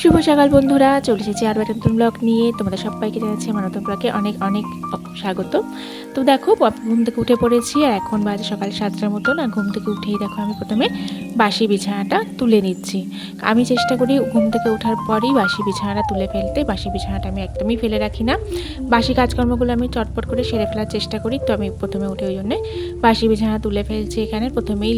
শুভ সকাল বন্ধুরা, চলে এসেছি আরও একটা নতুন ব্লগ নিয়ে। তোমাদের সবাইকে জানাচ্ছি আমার নতুন ব্লগে অনেক অনেক স্বাগত। তো দেখো ঘুম থেকে উঠে পড়েছি, আর এখন বাজে সকাল সাতটার মতন, আর ঘুম থেকে উঠেই দেখো আমি প্রথমে বাসি বিছানাটা তুলে নিচ্ছি। আমি চেষ্টা করি ঘুম থেকে ওঠার পরেই বাসি বিছানাটা তুলে ফেলতে। বাসি বিছানাটা আমি একদমই ফেলে রাখি না। বাসি কাজকর্মগুলো আমি চটপট করে সেরে ফেলার চেষ্টা করি, তো আমি প্রথমে উঠে ওই জন্যে বাসি বিছানা তুলে ফেলছি এখানে। প্রথমেই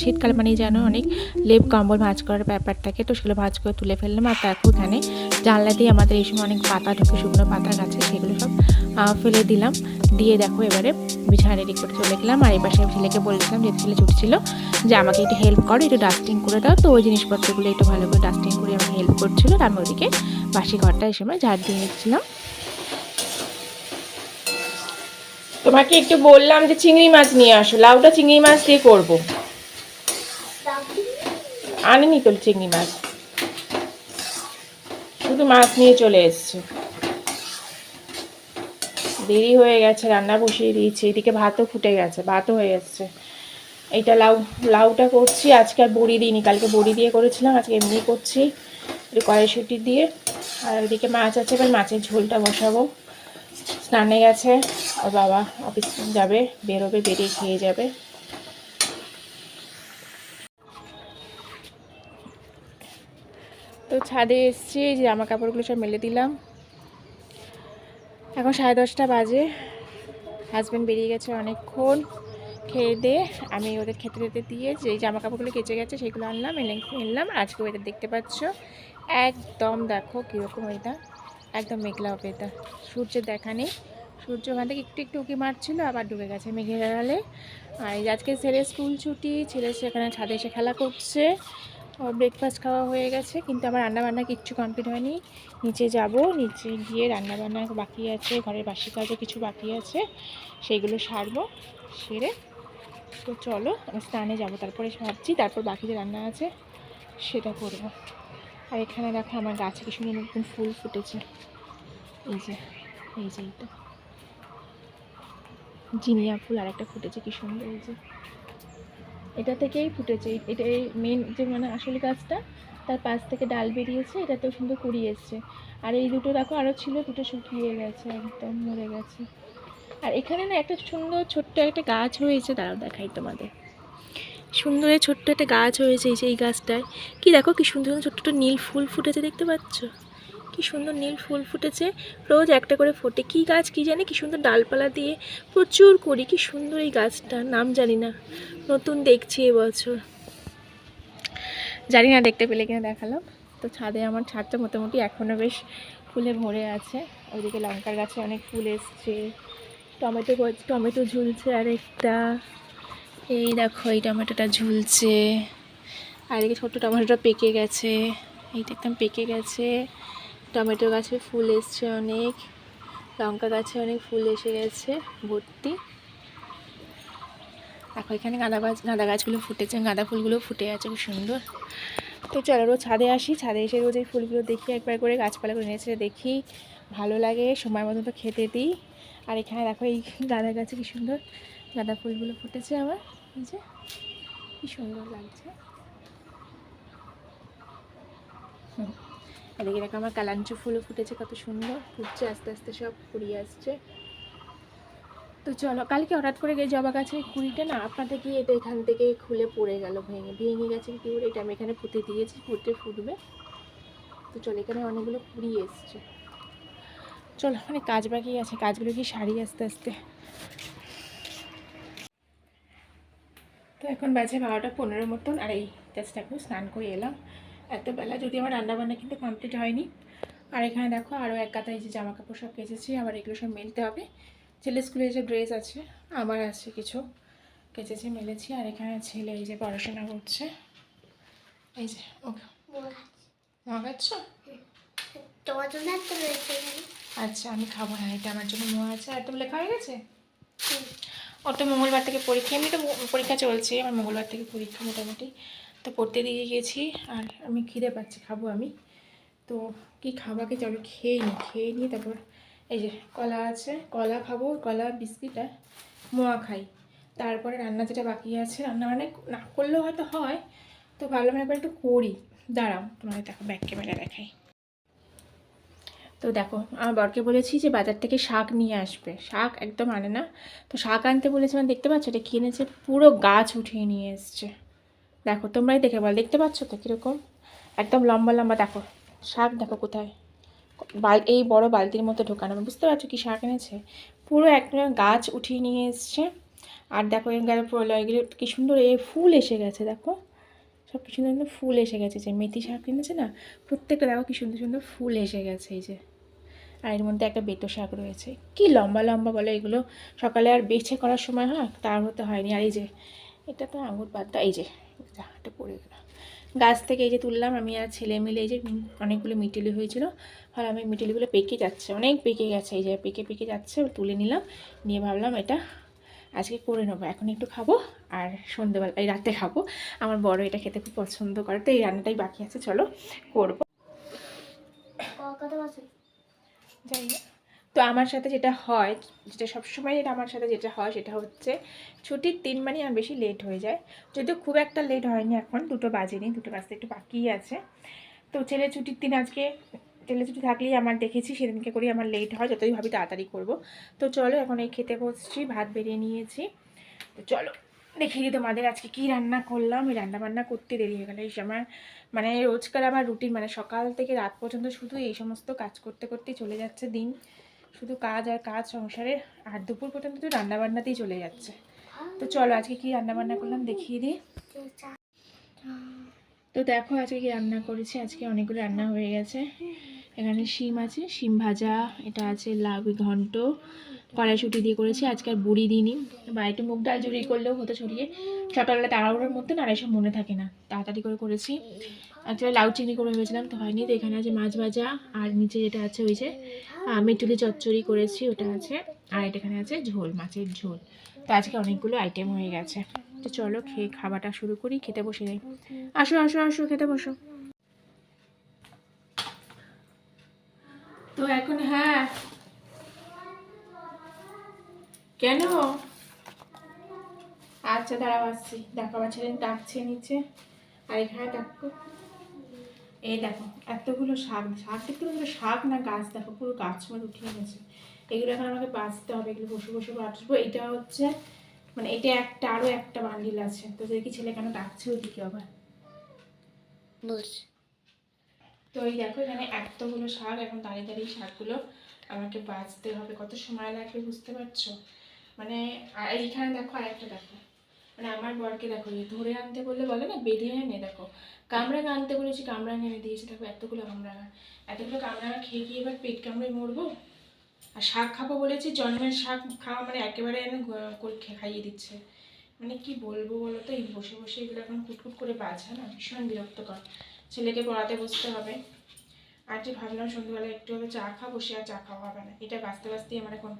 শীতকাল মানেই যেন অনেক লেপ কম্বল ভাঁজ করার ব্যাপার থাকে, তো সেগুলো ভাঁজ করে তুলে ফেললাম। আর দেখো এখানে জানলা দিয়ে আমাদের এই সময় অনেক পাতা ঢুকে, শুকনো পাতা, গাছে সেগুলো সব ফেলে দিলাম। দিয়ে দেখো এবারে বিছানা রেডি করে চলে গেলাম। আর পাশে আমি ছেলেকে বলেছিলাম যে ছেলে ছুটছিল, যে আমাকে একটু হেল্প করো, একটু ডাস্টিং করে দাও। তো ওই জিনিসপত্রগুলো একটু ভালো করে ডাস্টিং করে আমাকে হেল্প করছিল। আমি ওদিকে বাসি ঘরটা এই সময় ঝাড় দিয়ে নিচ্ছিলাম। তোমাকে একটু বললাম যে চিংড়ি মাছ নিয়ে আসো। লাউটা চিংড়ি মাছ দিয়ে করব। আনেনি তো চিংড়ি মাছ? শুধু মাছ নিয়ে চলে এসছে। দেরি হয়ে গেছে, রান্না বসিয়ে দিয়েছি। এদিকে ভাতও ফুটে গেছে, ভাতও হয়ে এসছে এইটা লাউ, লাউটা করছি। আজকে আর বড়ি দিইনি, কালকে বড়ি দিয়ে করেছিলাম, আজকে এমনি করছি। কড়াইশুটি দিয়ে। আর এদিকে মাছ আছে, এবার মাছের ঝোলটা বসাবো। স্নানে গেছে, ওর বাবা অফিস যাবে, বেরোবে, বেরিয়ে খেয়ে যাবে। তো ছাদে এসছি, এই যে জামা কাপড়গুলো সব মেলে দিলাম। এখন সাড়ে দশটা বাজে। হাজব্যান্ড বেরিয়ে গেছে অনেকক্ষণ। খেয়ে দিয়ে আমি ওদের খেতে খেতে দিয়ে যে জামা কাপড়গুলো কেচে গেছে সেগুলো আনলাম, এনে এনলাম আজকে ওয়েদার দেখতে পাচ্ছ? একদম দেখো কীরকম ওয়েদার একদম মেঘলা ওয়েদার সূর্যের দেখা নেই। সূর্য ওখান থেকে একটু একটু উঁকি মারছিল, আবার ডুবে গেছে মেঘের আড়ালে। আর আজকে ছেলে স্কুল ছুটি, ছেলে সেখানে ছাদে এসে খেলা করছে। ওর ব্রেকফাস্ট খাওয়া হয়ে গেছে, কিন্তু আমার রান্নাবান্না কিচ্ছু কমপ্লিট হয়নি। নিচে যাব, নিচে গিয়ে রান্নাবান্না বাকি আছে, ঘরের বাসি কাজও কিছু বাকি আছে, সেইগুলো সারবো, সেরে তো চলো স্নানে যাব, তারপরে ভাবছি, তারপর বাকি যে রান্না আছে, সেটা করব। আর এখানে দেখো আমার গাছে কি সুন্দর নতুন ফুল ফুটেছে। এই যে এই যে এইটা। জিনিয়া ফুল আর একটা ফুটেছে, কি সুন্দর, এই যে। এটা থেকেই ফুটেছে। এটা এই মেন যে মানে আসল গাছটা, তার পাশ থেকে ডাল বেরিয়েছে, এটাতেও সুন্দর কুড়ি এসছে। আর এই দুটো দেখো আরও ছিল, দুটো শুকিয়ে গেছে, একদম মরে গেছে। আর এখানে না একটা সুন্দর ছোট্ট একটা গাছ হয়েছে দাঁড়াও দেখাই তোমাদের। সুন্দর ছোট্ট একটা গাছ হয়েছে এই গাছটায়। কি দেখো, কি সুন্দর সুন্দর ছোট্ট ছোট্ট নীল ফুল ফুটেছে, দেখতে পাচ্ছ? কি সুন্দর নীল ফুল ফুটেছে। রোজ একটা করে ফোটে। কি গাছ কি জানি, কি সুন্দর ডালপালা দিয়ে প্রচুর করি। কি সুন্দর এই গাছটা নাম জানি না। নতুন দেখছি এবছর জানি না দেখতে পেলে কিনা দেখালাম তো ছাদে আমার ছাদটা মোটামুটি এখনও বেশ ফুলে ভরে আছে। ওইদিকে লঙ্কার গাছে অনেক ফুল এসছে। টমেটো টমেটো ঝুলছে আর একটা এই দেখো, এই টমেটোটা ঝুলছে। আর এদিকে ছোট্ট টমেটোটা পেকে গেছে। এইটা একদম পেকে গেছে। টমেটো গাছে ফুল এসছে অনেক, লঙ্কা গাছে অনেক ফুল এসে গেছে, ভর্তি। দেখো, এখানে গাঁদা গাছ, গাঁদা গাছগুলো ফুটেছে, গাঁদা ফুলগুলো ফুটে আছে, খুব সুন্দর। তো চলো রোজ ছাদে আসি, ছাদে এসে রোজ এই ফুলগুলো দেখি, একবার করে গাছপালাগুলো নেচে দেখি, ভালো লাগে, সময় মতো তো খেতে দিই। আর এখানে দেখো, এই গাঁদা গাছে কি সুন্দর গাঁদা ফুলগুলো ফুটেছে আমার যে, কি সুন্দর লাগছে। হুম। এদিকে দেখো আমার কালাঞ্চু ফুলও ফুটেছে, কত সুন্দর ফুটছে, আস্তে আস্তে সব ফুরিয়ে আসছে। তো চলো, কালকে হঠাৎ করে গিয়ে জবা গাছের কুড়িটা না আপনাদের গিয়ে এটা এখান থেকে খুলে পড়ে গেল, ভেঙে ভেঙে গেছে কি করে, এটা আমি এখানে পুঁতে দিয়েছি ফুটে ফুটবে। তো চলো, এখানে অনেকগুলো কুড়ি এসছে। চলো মানে কাজ বাকি আছে, কাজগুলো কি সারি আস্তে আস্তে। তো এখন বাজে বারোটা পনেরো মতন, আর এই জাস্ট এখন স্নান করে এলাম। এত বেলা যদি আমার রান্নাবান্না কিন্তু কমপ্লিট হয়নি। আর এখানে দেখো আরও এক কাতায় যে জামা কাপড় সব কেচেছি আবার এগুলো সব মেলতে হবে। ছেলে স্কুলে যে ড্রেস আছে আমার আছে কিছু কেচেছি মেলেছি। আর এখানে ছেলে এই যে পড়াশোনা করছে। এই যে ওকে। মাগাচ্ছ তোমার জন্য। আচ্ছা আমি খাব না এটা আমার জন্য মোয়া আছে। আর তো লেখা হয়ে গেছে? ওর তো মঙ্গলবার থেকে পরীক্ষা এমনি তো পরীক্ষা চলছে আমার মঙ্গলবার থেকে পরীক্ষা মোটামুটি। তো পড়তে দিয়ে গেছি আর আমি খিদে পাচ্ছি, খাব আমি। তো কি খাবাকে চলো খেয়ে নিই, খেয়ে নিয়ে তারপর এই যে কলা আছে, কলা খাব, কলা, বিস্কিট আর মোয়া খাই। তারপরে রান্না যেটা বাকি আছে, রান্না মানে না করলেও হয়তো হয়, তো ভাবলাম একবার একটু করি। দাঁড়াও, তোমাদের দেখো ব্যাক ক্যামেরা দেখাই। তো দেখো, আমার বরকে বলেছি যে বাজার থেকে শাক নিয়ে আসবে। শাক একদম আনে না। তো শাক আনতে বলেছি মানে দেখতে পাচ্ছ? এটা কি এনেছে? পুরো গাছ উঠিয়ে নিয়ে এসছে। দেখো, তোমরাই দেখে বল, দেখতে পাচ্ছ তো কীরকম? একদম লম্বা লম্বা, দেখো, শাক দেখো কোথায়? বাল, এই বড় বালতির মতো ঢোকানো, বুঝতে পারছ কি শাক এনেছে? পুরো একটা গাছ উঠিয়ে নিয়ে এসছে। আর দেখো এখানে পুরো এগুলো কি সুন্দর এই ফুল এসে গেছে, দেখো। সব কি সুন্দর সুন্দর ফুল এসে গেছে, যে মেথি শাক কিনেছে না? প্রত্যেকটা দেখো কি সুন্দর সুন্দর ফুল এসে গেছে, এই যে। আর এর মধ্যে একটা বেতো শাক রয়েছে। কি লম্বা লম্বা বলে এগুলো। সকালে আর বেছে করার সময় হয় তার হতে হয়নি। আর এই যে, এটা তো আঙুর পাতা, এই যে যা, এটা পড়ে গেল। গাছ থেকে এই যে তুললাম আমি আর ছেলে মিলে এই যে অনেকগুলো মিটেলি হয়েছিল। আর আমি মিটেলিগুলো পেকে যাচ্ছে অনেক পেকে গেছে এই যে পেকে পেকে যাচ্ছে তুলে নিলাম। নিয়ে ভাবলাম এটা আজকে করে নেব। এখন একটু খাব আর সন্ধ্যেবেলা এই রাতে খাব। আমার বড় এটা খেতে খুব পছন্দ করে তো এই রান্নাটাই বাকি আছে চলো করব। যাই হোক। তো আমার সাথে যেটা হয়, যেটা সবসময় যেটা আমার সাথে যেটা হয় সেটা হচ্ছে ছুটির দিন মানে আমার বেশি লেট হয়ে যায়। যদিও খুব একটা লেট হয়নি এখন, দুটো বাজেনি, দুটো বাজতে একটু বাকিই আছে। তো ছেলে ছুটির দিন আজকে ছেলে ছুটি থাকলেই আমার দেখেছি, সেদিনকে করেই আমার লেট হয়, যতই ভাবি তাড়াতাড়ি করব। তো চলো এখন এই খেতে বসছি, ভাত বেরিয়ে নিয়েছি। তো চলো দেখিয়ে দিই তোমাদের আজকে কী রান্না করলাম। এই রান্না বান্না করতে দেরি হয়ে গেল, এই আমার মানে রোজকার আমার রুটিন মানে সকাল থেকে রাত পর্যন্ত শুধু এই সমস্ত কাজ করতে করতেই চলে যাচ্ছে দিন। শুধু কাজ আর কাজ সংসারে, আর দুপুর পর্যন্ত তো রান্নাবান্নাতেই চলে যাচ্ছে। তো চলো আজকে কি রান্নাবান্না করলাম দেখিয়ে দিই। তো দেখো আজকে কি রান্না করেছি, আজকে অনেকগুলো রান্না হয়ে গেছে। এখানে শিম আছে, শিম ভাজা, এটা আছে লাউ ঘন্ট, কড়াইশুটি দিয়ে করেছি, আজকে আর বড়ি দিইনি। বা একটু মুগ ডাল জড়িয়ে করলেও হতো ছড়িয়ে। সকালবেলা তাড়াহুড়োর মধ্যে না এসব মনে থাকে না। তাড়াতাড়ি করে করেছি। অ্যাকচুয়ালি লাউ চিংড়ি করে ভেবেছিলাম, তো হয়নি, তো এখানে আছে মাছ ভাজা, আর নিচে যেটা আছে ওই যে মেটুলি চচ্চড়ি করেছি, ওটা আছে, আর এটা এখানে আছে ঝোল, মাছের ঝোল। তো আজকে অনেকগুলো আইটেম হয়ে গেছে। তো চলো খেয়ে খাওয়াটা শুরু করি, খেতে বসে যাই। আসো আসো আসো, খেতে বসো। তো এখন হ্যাঁ। কেন? আচ্ছা দাঁড়াও, আসছি। দেখো ছেলে ডাকছে নিচে, আর এখানে দেখো এই দেখো এতগুলো শাক শাক দেখতে পুরো শাক না গাছ দেখো পুরো গাছ মানে উঠিয়ে গেছে এগুলো এখন আমাকে বাঁচতে হবে এগুলো বসে বসে বাঁচবো। এটা হচ্ছে মানে এটা একটা আরও একটা বান্ডিল আছে। তো দেখি ছেলে কেন ডাকছে ওইদিকে আবার। তো এই দেখো এখানে এতগুলো শাক এখন দাঁড়িয়ে দাঁড়িয়ে শাকগুলো আমাকে বাঁচতে হবে। কত সময় লাগবে বুঝতে পারছ? মানে এইখানে দেখো আর একটা দেখো। মানে আমার বরকে দেখো ধরে আনতে বললে বলে না বেঁধে এনে দেখো। কামরাঙা আনতে বলেছি কামরাঙা এনে দিয়েছে, দেখো এতগুলো কামরাঙা এতগুলো কামরাঙা খেয়ে গিয়ে এবার পেট কামড়ে মরবো? আর শাক খাব বলেছি, জন্মের শাক খাওয়া মানে একেবারে এনে খাইয়ে দিচ্ছে। মানে কি বলব বলো তো, এই বসে বসে এগুলো এখন কুটকুট করে বাজা না, ভীষণ বিরক্তকর। ছেলেকে পড়াতে বসতে হবে। আর যে ভাবলাম সন্ধ্যেবেলা একটু হলে চা খাব, সে আর চা খাওয়া হবে না। এটা বাঁচতে বাঁচতেই আমার এখন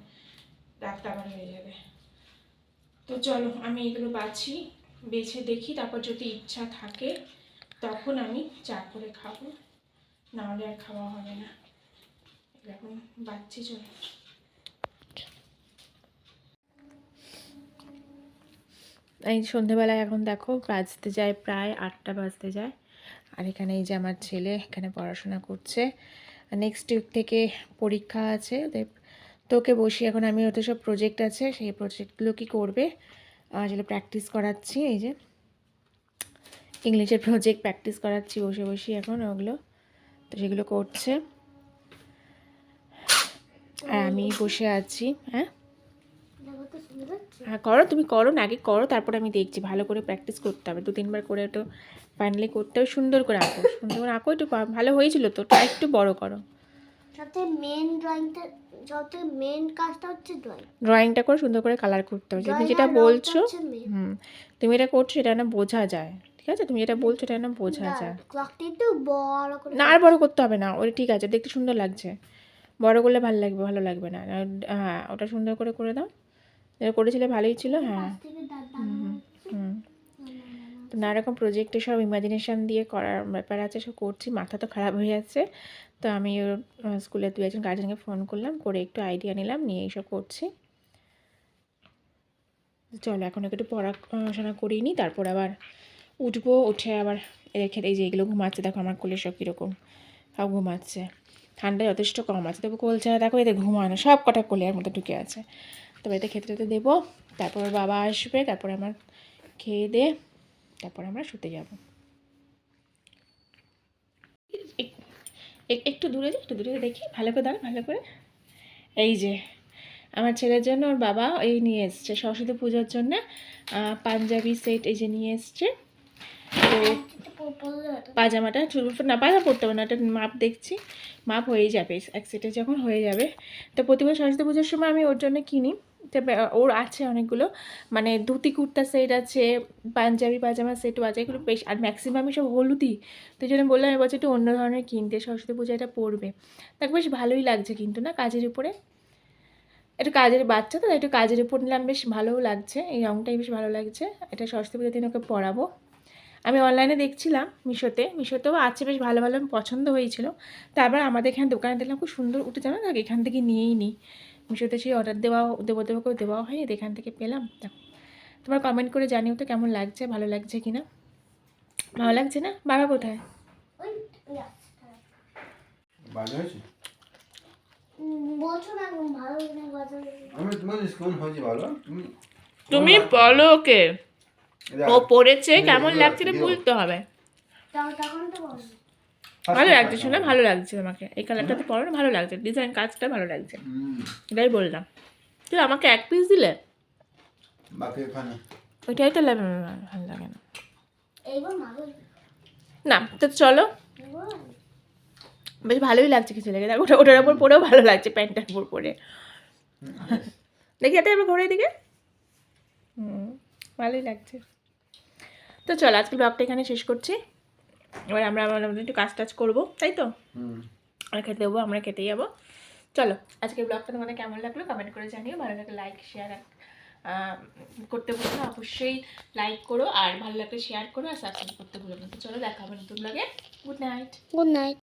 রাতটা আবার হয়ে যাবে। তো চলো, আমি এগুলো বাছি, বেছে দেখি, তারপর যদি ইচ্ছা থাকে, তখন আমি চা করে খাব। না হলে আর খাওয়া হবে না। এখন বাচ্ছি চলো। এই সন্ধেবেলায় এখন দেখো, বাজতে যায় প্রায় আটটা বাজতে যায়। আর এখানে এই যে আমার ছেলে এখানে পড়াশোনা করছে। নেক্সট উইক থেকে পরীক্ষা আছে, ওদের তোকে বসি এখন আমি ওদের সব প্রজেক্ট আছে, সেই প্রজেক্টগুলো কি করবে? আসলে প্র্যাকটিস করাচ্ছি, এই যে ইংলিশের প্রজেক্ট প্র্যাকটিস করাচ্ছি বসে বসে এখন ওগুলো। তো সেগুলো করছে। আর আমি বসে আছি হ্যাঁ? তো হ্যাঁ করো, তুমি করো না, আগে করো, তারপর আমি দেখছি। ভালো করে প্র্যাকটিস করতে হবে। দু তিনবার করে একটু ফাইনালি করতে হবে। সুন্দর করে আঁকো, সুন্দর করে আঁকো। একটু ভালো হয়েছিল তো, একটু বড় করো। সবথেকে মেন ড্রয়িংটা সবথেকে মেন কাজটা হচ্ছে ড্রয়িং ড্রয়িংটা করে সুন্দর করে কালার করতে হবে। তুমি যেটা বলছো হুম তুমি এটা করছ সেটা না বোঝা যায় ঠিক আছে? তুমি যেটা বলছো এটা না বোঝা যায়। ক্লকটা একটু বড় করে না আর বড় করতে হবে না। ওটা ঠিক আছে দেখতে সুন্দর লাগছে। বড় করলে ভালো লাগবে ভালো লাগবে না। হ্যাঁ ওটা সুন্দর করে করে দাও। যেটা করেছিলে ভালোই ছিল হ্যাঁ। হুম তো নানা রকম প্রজেক্টে সব ইমাজিনেশান দিয়ে করার ব্যাপার আছে সব করছি মাথা তো খারাপ হয়ে যাচ্ছে। তো আমি স্কুলের দু একজন গার্জেনকে ফোন করলাম, করে একটু আইডিয়া নিলাম, নিয়ে এইসব করছি। চলো, এখন একটু পড়াশোনা করিয়ে নিই, তারপর আবার উঠবো, উঠে আবার রেখে এই যে এগুলো ঘুমাচ্ছে, দেখো আমার কোলে সব কীরকম, সব ঘুমাচ্ছে। ঠান্ডা যথেষ্ট কম আছে, তবু কোল ছাড়া দেখো এদের ঘুমানো, সব কটা কোলে এর মধ্যে ঢুকে আছে। তবে এতে খেতে খেতে দেবো, তারপর বাবা আসবে, তারপর আমার খেয়ে দে, তারপর আমরা শুতে যাব এক- এক- একটু দূরে যাই একটু দূরে দেখি। ভালো করে দাঁড়া, ভালো করে। এই যে, আমার ছেলের জন্য ওর বাবা এই নিয়ে এসছে সরস্বতী পুজোর জন্য পাঞ্জাবি সেট এই যে নিয়ে এসছে। তো পাজামাটা, চুল- না, পাজামা পরতে হবে না একটা মাপ দেখছি। মাপ হয়ে যাবে, এক সেটে যখন হয়ে যাবে। তো প্রতিবার সরস্বতী পুজোর সময় আমি ওর জন্য কিনি। ওর আছে অনেকগুলো। মানে ধুতি কুর্তা সেট আছে, পাঞ্জাবি পাজামা সেটও আছে, এগুলো বেশ, আর ম্যাক্সিমামই সব হলুদই। তো জন্য বললাম এবছর একটু অন্য ধরনের কিনতে, সরস্বতী পুজো এটা পড়বে তাকে বেশ ভালোই লাগছে কিন্তু না কাজের উপরে? একটু কাজের বাচ্চা তো একটু কাজের উপর নিলাম, বেশ ভালোও লাগছে। এই রঙটাই বেশ ভালো লাগছে। এটা সরস্বতী পুজোর দিন ওকে পরাবো। আমি অনলাইনে দেখছিলাম মিশোতে, মিশোতেও আছে বেশ ভালো ভালো, পছন্দ হয়েছিল। তারপর আমাদের এখানে দোকানে দেখলাম খুব সুন্দর উঠে জানো? না এখান থেকে নিয়েই নিই মিশোতে সেই অর্ডার দেওয়া দেবো দেবো করে দেওয়াও হয়নি এখান থেকে পেলাম। দেখো তোমার কমেন্ট করে জানিও তো কেমন লাগছে ভালো লাগছে কি না ভালো লাগছে না? বাবা কোথায়? তুমি তুমি বলো ওকে ও পড়েছে কেমন লাগছে। বলতে হবে। তখন তো ভালো লাগছে শুনে ভালো লাগছে তোমাকে। এই কালারটাতে পরো না ভালো লাগছে। ডিজাইন কাজটা ভালো লাগছে। এটাই বললাম। তুই আমাকে এক পিস দিলে? ওইটাই তো ভালো লাগে না। না তো চলো। বেশ ভালোই লাগছে কিছু লেগে। দেখো ওটা ওটার ওপর পরেও ভালো লাগছে প্যান্টটার উপর পরে। দেখি এটা এবার ঘোরে দিকে? হুম ভালোই লাগছে। তো চলো আজকে ব্লগটা এখানে শেষ করছি। এবার আমরা আমাদের একটু কাজ টাজ করব তাই তো? আর খেতে দেবো আমরা খেতে যাব। চলো আজকে ব্লগটা তোমাদের কেমন লাগল কমেন্ট করে জানিও ভালো লাগলে লাইক শেয়ার করতে ভুলো না অবশ্যই লাইক করো আর ভালো লাগলে শেয়ার করো আর সাবস্ক্রাইব করতে ভুলো না। তো চলো দেখা হবে নতুন ব্লগে গুড নাইট গুড নাইট